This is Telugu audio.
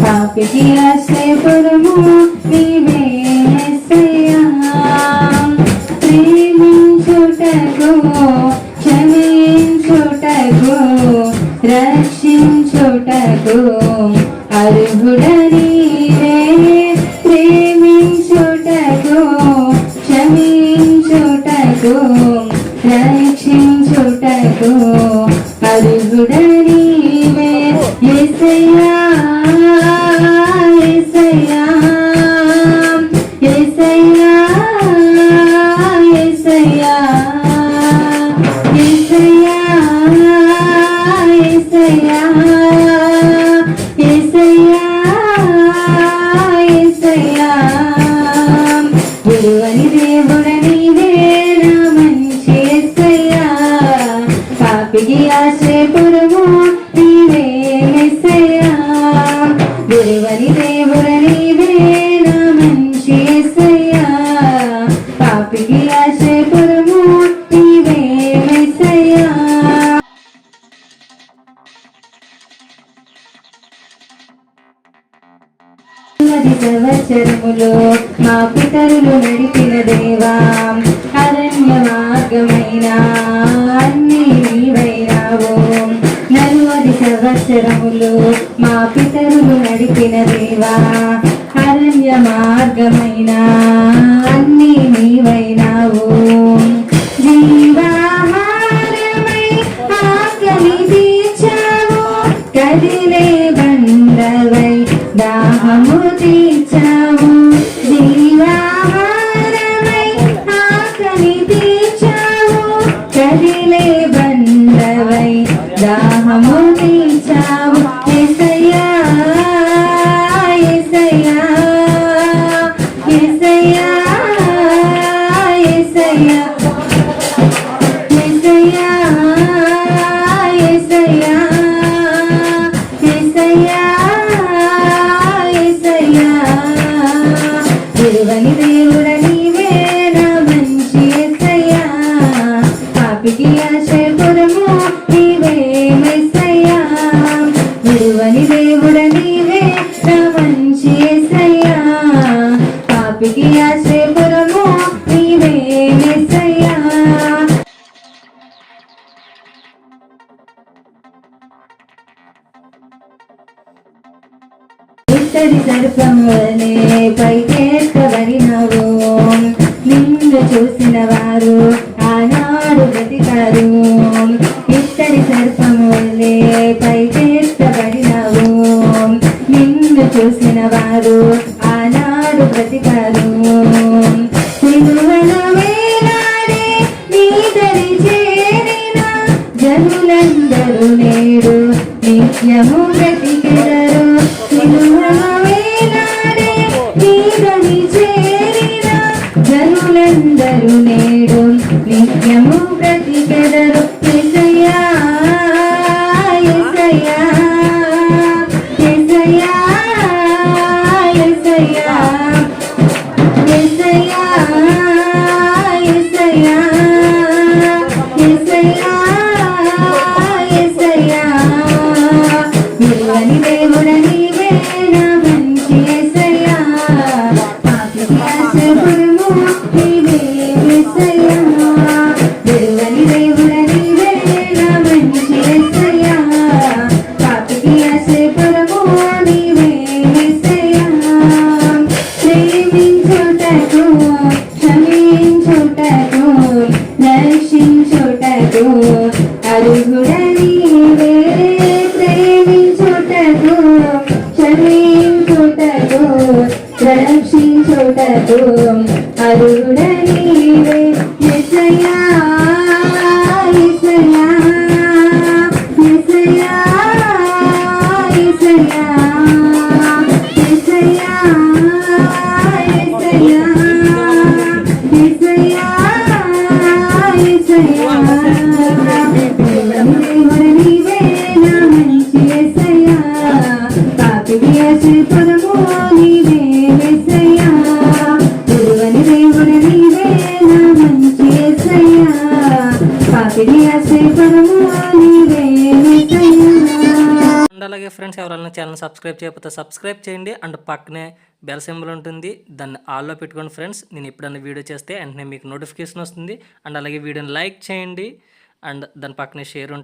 పాపికి ఆశ్రయపడము నీవే ప్రేమించుటకు క్షమించుటకు రక్ష na మార్గములో మా పితరులు నడిపిన దేవా. అరణ్య మార్గమైన అన్ని నీవైనావు. నలువది సంవత్సరములు మా పితరులు నడిపిన దేవా. అరణ్య మార్గమైన అన్ని నీవైనావు. జీవాహారమై ఆకలి తీర్చావు. కదిలే బండవై దాహము చిత్తడి సర్పములనే పైకెత్తబడినవు నిన్ను చూసిన వారు ఆనాడు బ్రతికారు. ఇత్తడి సర్పములనే పైకెత్తబడినవు నిన్ను చూసిన వారు ఆనాడు బ్రతికారు. జనులందరూ నేడు నిత్యము బ్రతికెదరు. జనులందరూ నేడు నిత్యము ప్రతి ಶ್ರೀ ವಿಜಯ అలాగే ఫ్రెండ్స్ ఎవరైనా ఛానల్ సబ్స్క్రైబ్ చేయకపోతే సబ్స్క్రైబ్ చేయండి. అండ్ పక్కనే బెల్ సింబల్ ఉంటుంది. దాన్ని ఆల్లో పెట్టుకోండి ఫ్రెండ్స్. నేను ఎప్పుడైనా వీడియో చేస్తే వెంటనే మీకు నోటిఫికేషన్ వస్తుంది. అండ్ అలాగే వీడియోని లైక్ చేయండి. అండ్ దాని పక్కనే షేర్ ఉంటుంది.